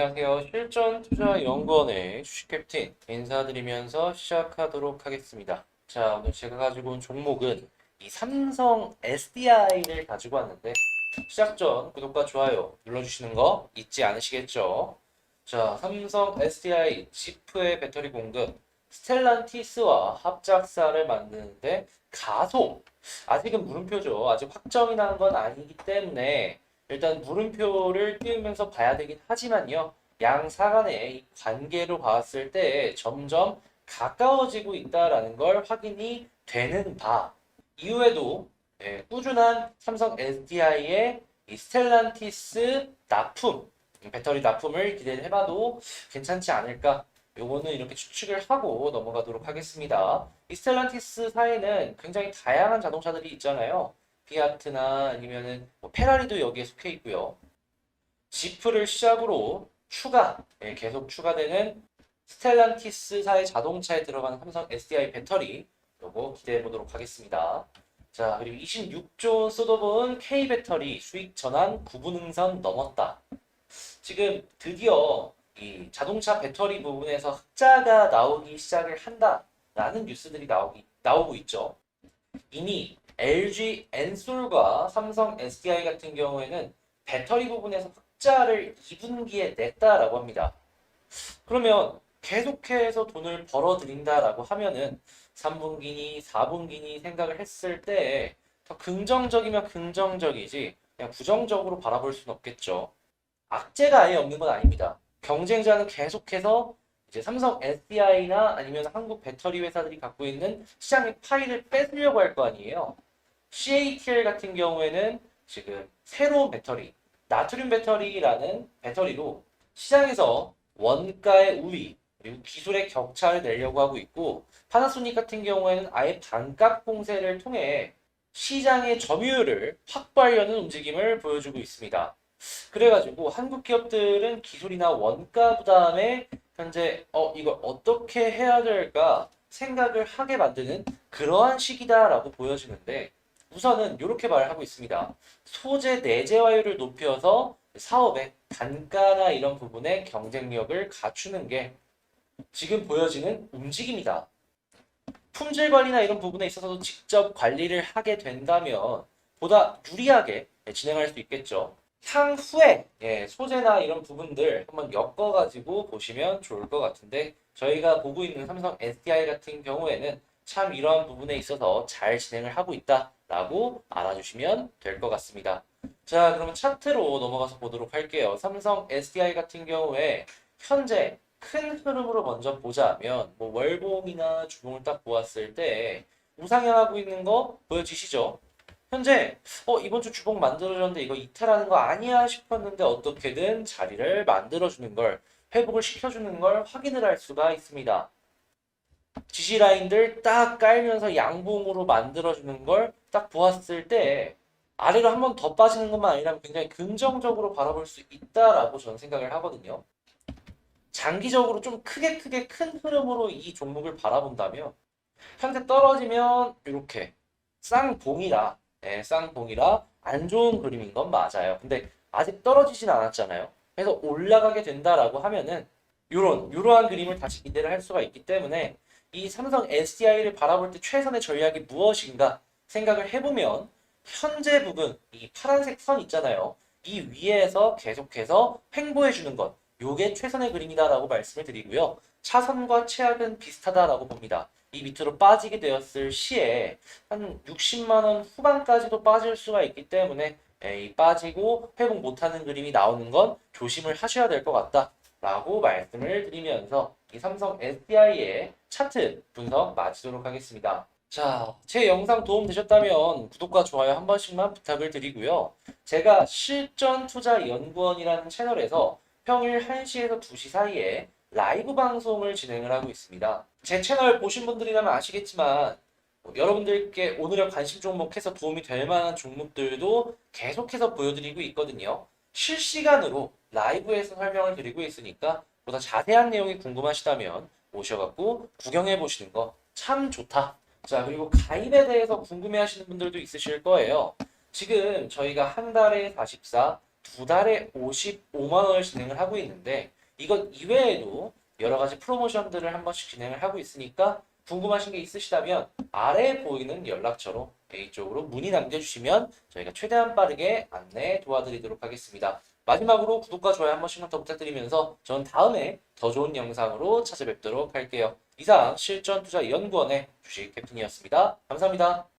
안녕하세요. 실전 투자 연구원의 주식 캡틴 인사드리면서 시작하도록 하겠습니다. 자, 오늘 제가 가지고 온 종목은 이 삼성 SDI를 가지고 왔는데 시작 전 구독과 좋아요 눌러주시는 거 잊지 않으시겠죠? 자, 삼성 SDI 지프의 배터리 공급 스텔란티스와 합작사를 만드는데 가속 아직은 물음표죠. 아직 확정이 난 건 아니기 때문에 일단 물음표를 띄우면서 봐야 되긴 하지만요. 양 사 간의 이 관계로 봤을 때 점점 가까워지고 있다라는 걸 확인이 되는 바. 이후에도 예, 꾸준한 삼성 SDI의 이 스텔란티스 납품, 배터리 납품을 기대를 해봐도 괜찮지 않을까. 요거는 이렇게 추측을 하고 넘어가도록 하겠습니다. 이 스텔란티스 사이는 굉장히 다양한 자동차들이 있잖아요. 피아트나 아니면은 뭐 페라리도 여기에 속해 있고요. 지프를 시작으로 추가, 예, 계속 추가되는 스텔란티스사의 자동차에 들어가는 삼성 SDI 배터리 요거 기대해 보도록 하겠습니다. 자, 그리고 26조 쏟아부은 K 배터리 수익 전환 구분응선 넘었다. 지금 드디어 이 자동차 배터리 부분에서 흑자가 나오기 시작을 한다라는 뉴스들이 나오기, 나오고 있죠. 이미 LG 엔솔과 삼성 SDI 같은 경우에는 배터리 부분에서 흑자를 2분기에 냈다라고 합니다. 그러면 계속해서 돈을 벌어들인다라고 하면은 3분기니 4분기니 생각을 했을 때 더 긍정적이면 긍정적이지 그냥 부정적으로 바라볼 수는 없겠죠. 악재가 아예 없는 건 아닙니다. 경쟁자는 계속해서 이제 삼성 SDI나 아니면 한국 배터리 회사들이 갖고 있는 시장의 파일을 뺏으려고 할 거 아니에요. CATL 같은 경우에는 지금 새로운 배터리, 나트륨 배터리라는 배터리로 시장에서 원가의 우위, 그리고 기술의 격차를 내려고 하고 있고, 파나소닉 같은 경우에는 아예 반값 공세를 통해 시장의 점유율을 확보하려는 움직임을 보여주고 있습니다. 그래가지고 한국 기업들은 기술이나 원가 부담에 현재 어 이걸 어떻게 해야 될까 생각을 하게 만드는 그러한 시기다라고 보여지는데 우선은 이렇게 말을 하고 있습니다. 소재 내재화율을 높여서 사업의 단가나 이런 부분의 경쟁력을 갖추는 게 지금 보여지는 움직임이다. 품질 관리나 이런 부분에 있어서도 직접 관리를 하게 된다면 보다 유리하게 진행할 수 있겠죠. 향후에 예, 소재나 이런 부분들 한번 엮어가지고 보시면 좋을 것 같은데 저희가 보고 있는 삼성 SDI 같은 경우에는 참 이러한 부분에 있어서 잘 진행을 하고 있다 라고 알아주시면 될 것 같습니다. 자, 그러면 차트로 넘어가서 보도록 할게요. 삼성 SDI 같은 경우에 현재 큰 흐름으로 먼저 보자면 뭐 월봉이나 주봉을 딱 보았을 때 우상향하고 있는 거 보여지시죠? 현재 어 이번 주 주봉 만들어졌는데 이거 이탈하는 거 아니야 싶었는데 어떻게든 자리를 만들어주는 걸 회복을 시켜주는 걸 확인을 할 수가 있습니다. 지지 라인들 딱 깔면서 양봉으로 만들어주는 걸 딱 보았을 때 아래로 한 번 더 빠지는 것만 아니라 굉장히 긍정적으로 바라볼 수 있다라고 저는 생각을 하거든요. 장기적으로 좀 크게 크게 큰 흐름으로 이 종목을 바라본다면 현재 떨어지면 이렇게 쌍봉이라 네, 쌍봉이라 안 좋은 그림인 건 맞아요. 근데 아직 떨어지진 않았잖아요. 그래서 올라가게 된다라고 하면은 요런 요러한 그림을 다시 기대를 할 수가 있기 때문에 이 삼성 SDI를 바라볼 때 최선의 전략이 무엇인가 생각을 해보면 현재 부분 이 파란색 선 있잖아요. 이 위에서 계속해서 횡보해 주는 것 요게 최선의 그림이다라고 말씀을 드리고요. 차선과 최악은 비슷하다라고 봅니다. 이 밑으로 빠지게 되었을 시에 한 60만 원 후반까지도 빠질 수가 있기 때문에 에, 이 빠지고 회복 못하는 그림이 나오는 건 조심을 하셔야 될 것 같다라고 말씀을 드리면서 이 삼성 SDI의 차트 분석 마치도록 하겠습니다. 자, 제 영상 도움 되셨다면 구독과 좋아요 한 번씩만 부탁을 드리고요. 제가 실전 투자 연구원이라는 채널에서 평일 1시에서 2시 사이에 라이브 방송을 진행을 하고 있습니다. 제 채널 보신 분들이라면 아시겠지만 뭐 여러분들께 오늘의 관심 종목해서 도움이 될 만한 종목들도 계속해서 보여드리고 있거든요. 실시간으로 라이브에서 설명을 드리고 있으니까 보다 자세한 내용이 궁금하시다면 오셔갖고 구경해 보시는 거 참 좋다. 자, 그리고 가입에 대해서 궁금해 하시는 분들도 있으실 거예요. 지금 저희가 한 달에 44, 두 달에 55만 원을 진행을 하고 있는데 이것 이외에도 여러 가지 프로모션들을 한 번씩 진행을 하고 있으니까 궁금하신 게 있으시다면 아래에 보이는 연락처로 A쪽으로 문의 남겨주시면 저희가 최대한 빠르게 안내 도와드리도록 하겠습니다. 마지막으로 구독과 좋아요 한 번씩만 더 부탁드리면서 전 다음에 더 좋은 영상으로 찾아뵙도록 할게요. 이상 실전투자연구원의 주식 캡틴이었습니다. 감사합니다.